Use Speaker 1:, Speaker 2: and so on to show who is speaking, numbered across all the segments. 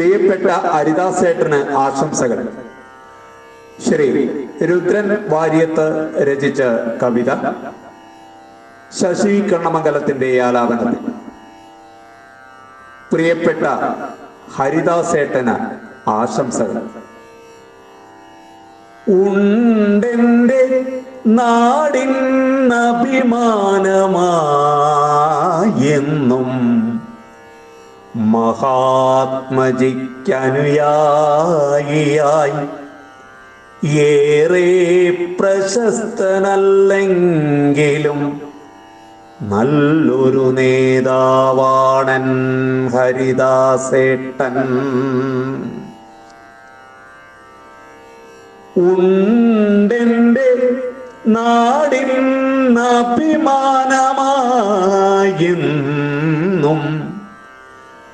Speaker 1: പ്രിയപ്പെട്ട ഹരിദാസേട്ടന് ആശംസകൾ. ശ്രീ രുദ്രൻ വാര്യത്ത് രചിച്ച കവിത. ശശി കണ്ണമംഗലത്തിന്റെ ആലാപനത്തിൽ. പ്രിയപ്പെട്ട ഹരിദാസേട്ടന് ആശംസകൾ. ഉണ്ടെന്റെ നാടിനഭിമാനമായെന്നും മഹാത്മജിക്കനുയായിയായി. ഏറെ പ്രശസ്തനല്ലെങ്കിലും നല്ലൊരു നേതാവാണൻ ഹരിദാസേട്ടൻ. ഉണ്ടെന്റെ നാടിൻ അഭിമാനമായെന്നും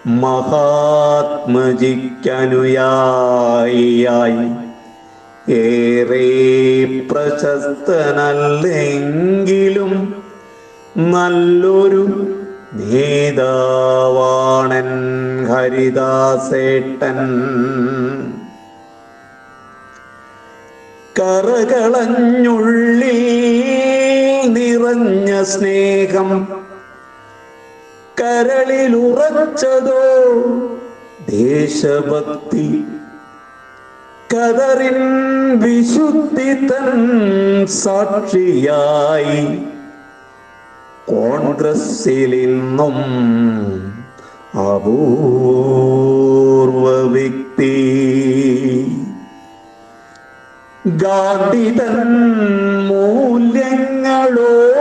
Speaker 1: മഹാത്മജിക്കനുയായിയായി. ഏറെ പ്രശസ്തനല്ലെങ്കിലും നല്ലൊരു നേതാവാണൻ ഹരിദാസേട്ടൻ. കറകളഞ്ഞുള്ളിൽ നിറഞ്ഞ സ്നേഹം കരളിലുറച്ചതോ ദേശഭക്തി കതറിൻ വിശുദ്ധി തൻ സാക്ഷിയായി. കോൺഗ്രസിൽ ഇന്നും അപൂർവ വ്യക്തി. ഗാന്ധിതൻ തൻ ഇന്നും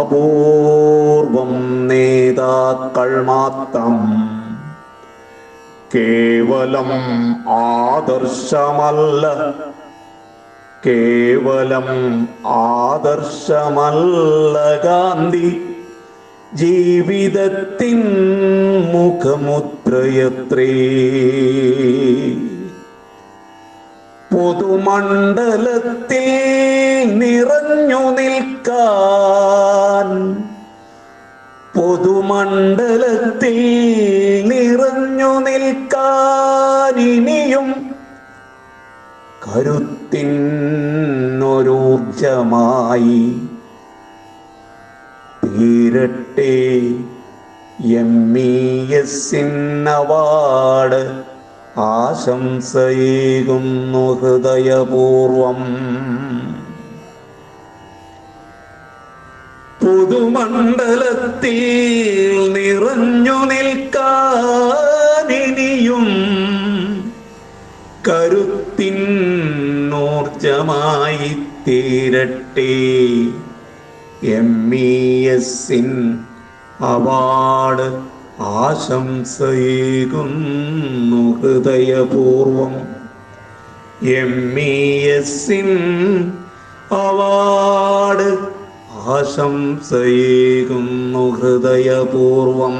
Speaker 1: അപൂർവം നേതാക്കൾ മാത്രം കേവലം ആദർശമല്ല. കേവലം ആദർശമല്ല ഗാന്ധി. ജീവിതത്തിൻ മുഖമുദ്രയത്രേ. പൊതുമണ്ഡലത്തിൽ നിറഞ്ഞു നിൽക്കാൻ. പൊതുമണ്ഡലത്തിൽ നിറഞ്ഞു നിൽക്കാൻ ഇനിയും കരുത്തിനൊരൂർജമായി തീരട്ടെ എം ഇ എസ് അവാർഡ്. ആശംസയേകുന്നു ഹൃദയപൂർവം. പുതുമണ്ഡലത്തിൽ നിറഞ്ഞു നിൽക്കാനിനിയും കരുത്തിനൂർജമായി തീരട്ടെ എം ഇ എസിൻ അവാർഡ് ആശംസയേകുന്നു ഹൃദയപൂർവം. എം ഇ എസിൻ അവാർഡ് ആശംസയേകുന്നു ഹൃദയപൂർവം.